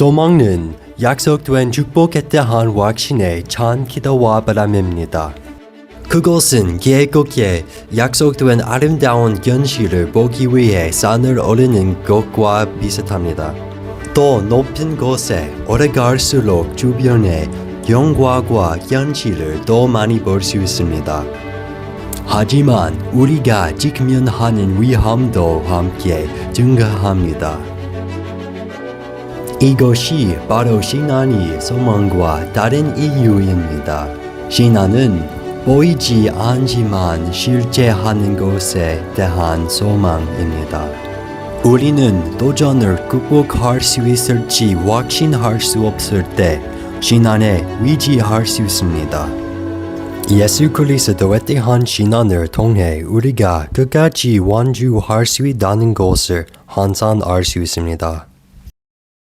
소망은 약속된 축복에 대한 확신의 찬 기도와 바람입니다. 그것은 계곡에 약속된 아름다운 현실을 보기 위해 산을 오르는 것과 비슷합니다. 더 높은 곳에 오래갈수록 주변의 경과와 현실을 더 많이 볼 수 있습니다. 하지만 우리가 직면하는 위험도 함께 증가합니다. 이것이 바로 신앙이 소망과 다른 이유입니다. 신앙은 보이지 않지만 실제 하는 것에 대한 소망입니다. 우리는 도전을 극복할 수 있을지 확신할 수 없을 때 신앙에 의지할 수 있습니다. 예수 그리스도에 대한 신앙을 통해 우리가 끝까지 완주할 수 있다는 것을 항상 알 수 있습니다.